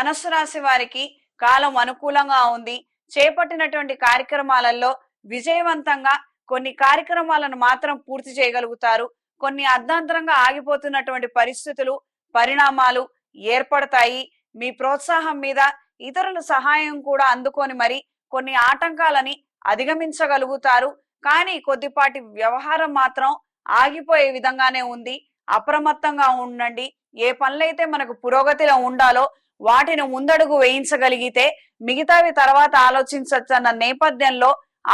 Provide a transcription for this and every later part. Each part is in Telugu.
ధనస్సు రాశి వారికి కాలం అనుకూలంగా ఉంది. చేపట్టినటువంటి కార్యక్రమాలలో విజయవంతంగా కొన్ని కార్యక్రమాలను మాత్రం పూర్తి చేయగలుగుతారు. కొన్ని అర్ధాంతరంగా ఆగిపోతున్నటువంటి పరిస్థితులు పరిణామాలు ఏర్పడతాయి. మీ ప్రోత్సాహం మీద ఇతరుల సహాయం కూడా అందుకొని మరి కొన్ని ఆటంకాలని అధిగమించగలుగుతారు. కానీ కొద్దిపాటి వ్యవహారం మాత్రం ఆగిపోయే విధంగానే ఉంది. అప్రమత్తంగా ఉండండి. ఏ పనులైతే మనకు పురోగతిలో ఉండాలో వాటిని ముందడుగు వేయించగలిగితే మిగతావి తర్వాత ఆలోచించచ్చన్న నేపథ్యంలో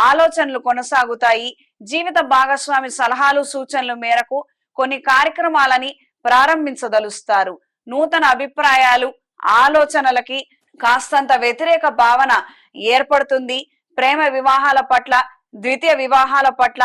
ఆలోచనలు కొనసాగుతాయి. జీవిత భాగస్వామి సలహాలు సూచనల మేరకు కొన్ని కార్యక్రమాలని ప్రారంభించదలుస్తారు. నూతన అభిప్రాయాలు ఆలోచనలకి కాస్తంత వ్యతిరేక భావన ఏర్పడుతుంది. ప్రేమ వివాహాల పట్ల ద్వితీయ వివాహాల పట్ల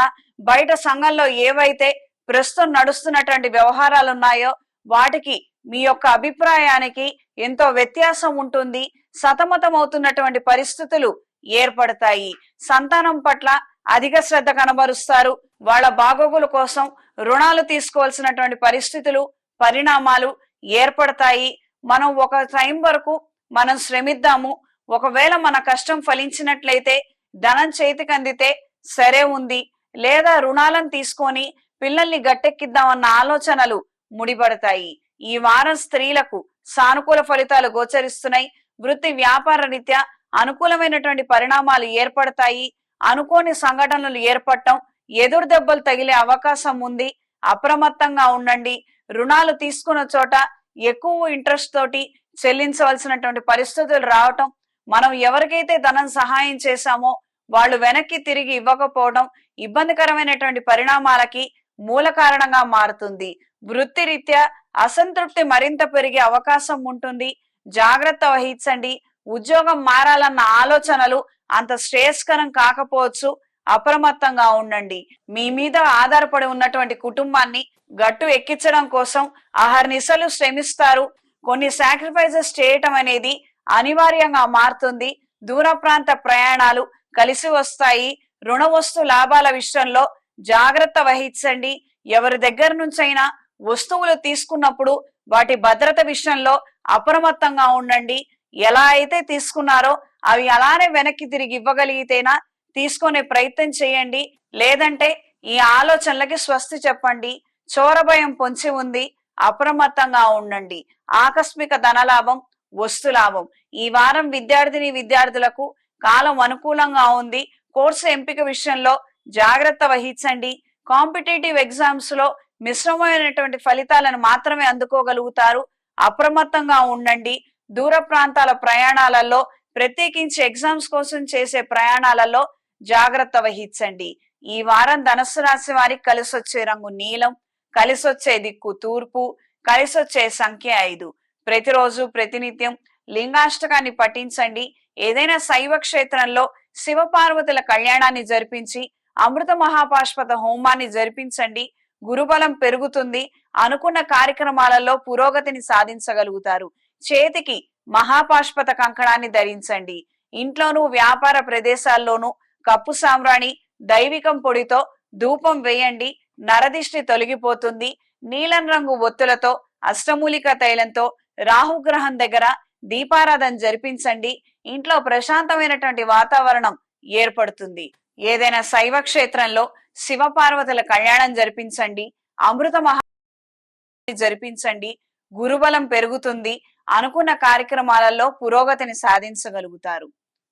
బయట సంఘంలో ఏవైతే ప్రస్తుతం నడుస్తున్నటువంటి వ్యవహారాలు ఉన్నాయో వాటికి మీ యొక్క అభిప్రాయానికి ఎంతో వ్యత్యాసం ఉంటుంది. సతమతమవుతున్నటువంటి పరిస్థితులు ఏర్పడతాయి. సంతానం పట్ల అధిక శ్రద్ధ కనబరుస్తారు. వాళ్ళ బాగోగుల కోసం రుణాలు తీసుకోవాల్సినటువంటి పరిస్థితులు పరిణామాలు ఏర్పడతాయి. మనం ఒక టైం వరకు మనం శ్రమిద్దాము. ఒకవేళ మన కష్టం ఫలించినట్లయితే ధనం చేతికి అందితే సరే ఉంది. లేదా రుణాలను తీసుకొని పిల్లల్ని గట్టెక్కిద్దామన్న ఆలోచనలు ముడిపడతాయి. ఈ వారం స్త్రీలకు సానుకూల ఫలితాలు గోచరిస్తున్నాయి. వృత్తి వ్యాపార రీత్యా అనుకూలమైనటువంటి పరిణామాలు ఏర్పడతాయి. అనుకోని సంఘటనలు ఏర్పడటం ఎదురు దెబ్బలు తగిలే అవకాశం ఉంది. అప్రమత్తంగా ఉండండి. రుణాలు తీసుకున్న చోట ఎక్కువ ఇంట్రెస్ట్ తోటి చెల్లించవలసినటువంటి పరిస్థితులు రావటం మనం ఎవరికైతే ధనం సహాయం చేశామో వాళ్ళు వెనక్కి తిరిగి ఇవ్వకపోవడం ఇబ్బందికరమైనటువంటి పరిణామాలకి మూల కారణంగా మారుతుంది. వృత్తిరీత్యా అసంతృప్తి మరింత పెరిగే అవకాశం ఉంటుంది. జాగ్రత్త వహించండి. ఉద్యోగం మారాలన్న ఆలోచనలు అంత శ్రేయస్కరం కాకపోవచ్చు. అప్రమత్తంగా ఉండండి. మీ మీద ఆధారపడి ఉన్నటువంటి కుటుంబాన్ని గట్టు ఎక్కించడం కోసం అహర్నిశలు శ్రమిస్తారు. కొన్ని సాక్రిఫైజెస్ చేయటం అనేది అనివార్యంగా మారుతుంది. దూర ప్రాంత ప్రయాణాలు కలిసి వస్తాయి. రుణ వస్తు లాభాల విషయంలో జాగ్రత్త వహించండి. ఎవరి దగ్గర నుంచైనా వస్తువులు తీసుకున్నప్పుడు వాటి భద్రత విషయంలో అప్రమత్తంగా ఉండండి. ఎలా అయితే తీసుకున్నారో అవి అలానే వెనక్కి తిరిగి ఇవ్వగలిగితేనా తీసుకునే ప్రయత్నం చేయండి. లేదంటే ఈ ఆలోచనలకి స్వస్తి చెప్పండి. చోరభయం పొంచి ఉంది. అప్రమత్తంగా ఉండండి. ఆకస్మిక ధనలాభం వస్తు లాభం ఈ వారం విద్యార్థిని విద్యార్థులకు కాలం అనుకూలంగా ఉంది. కోర్సు ఎంపిక విషయంలో జాగ్రత్త వహించండి. కాంపిటేటివ్ ఎగ్జామ్స్లో మిశ్రమైనటువంటి ఫలితాలను మాత్రమే అందుకోగలుగుతారు. అప్రమత్తంగా ఉండండి. దూర ప్రాంతాల ప్రయాణాలలో ప్రత్యేకించి ఎగ్జామ్స్ కోసం చేసే ప్రయాణాలలో జాగ్రత్త వహించండి. ఈ వారం ధనస్సు రాశి వారికి కలిసొచ్చే రంగు నీలం కలిసొచ్చే దిక్కు తూర్పు కలిసొచ్చే సంఖ్య ఐదు. ప్రతిరోజు ప్రతినిత్యం లింగాష్టకాన్ని పఠించండి. ఏదైనా శైవ క్షేత్రంలో శివపార్వతుల కళ్యాణాన్ని జరిపించి అమృత మహాపాష్పత హోమాన్ని జరిపించండి. గురుబలం పెరుగుతుంది అనుకున్న కార్యక్రమాలలో పురోగతిని సాధించగలుగుతారు. చేతికి మహాపాష్పత కంకణాన్ని ధరించండి. ఇంట్లోనూ వ్యాపార ప్రదేశాల్లోనూ కప్పు సామ్రాణి దైవికం పొడితో ధూపం వేయండి. నరదిష్టి తొలగిపోతుంది. నీలం రంగు ఒత్తులతో అష్టమూలిక తైలంతో రాహుగ్రహం దగ్గర దీపారాధన జరిపించండి. ఇంట్లో ప్రశాంతమైనటువంటి వాతావరణం ఏర్పడుతుంది. ఏదైనా శైవ క్షేత్రంలో శివపార్వతుల కళ్యాణం జరిపించండి అమృత మహా జరిపించండి గురుబలం పెరుగుతుంది అనుకున్న కార్యక్రమాలలో పురోగతిని సాధించగలుగుతారు.